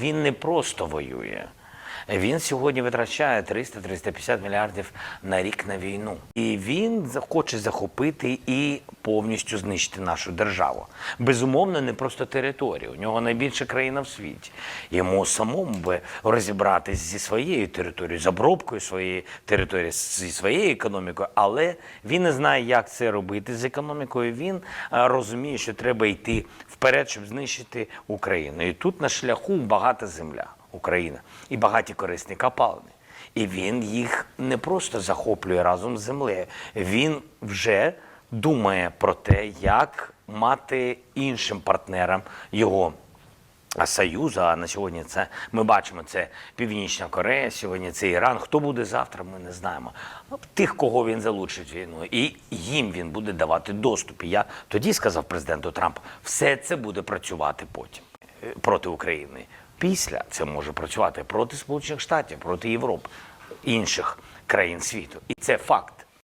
Він не просто воює. Він сьогодні витрачає 300-350 мільярдів на рік на війну. І він хоче захопити і повністю знищити нашу державу. Безумовно, не просто територію. У нього найбільша країна в світі. Йому самому би розібратись зі своєю територією, з обробкою своєї території, зі своєю економікою, але він не знає, як це робити з економікою. Він розуміє, що треба йти вперед, щоб знищити Україну. І тут на шляху багата земля. Україна і багаті корисні копалини. І він їх не просто захоплює разом з землею. Він вже думає про те, як мати іншим партнерам його союзу. А на сьогодні це ми бачимо це Північна Корея, сьогодні це Іран. Хто буде завтра, ми не знаємо. Тих, кого він залучить війну, і їм він буде давати доступ. І я тоді сказав президенту Трампу, все це буде працювати потім проти України. Після це може працювати проти Сполучених Штатів, проти Європи, інших країн світу. І це факт.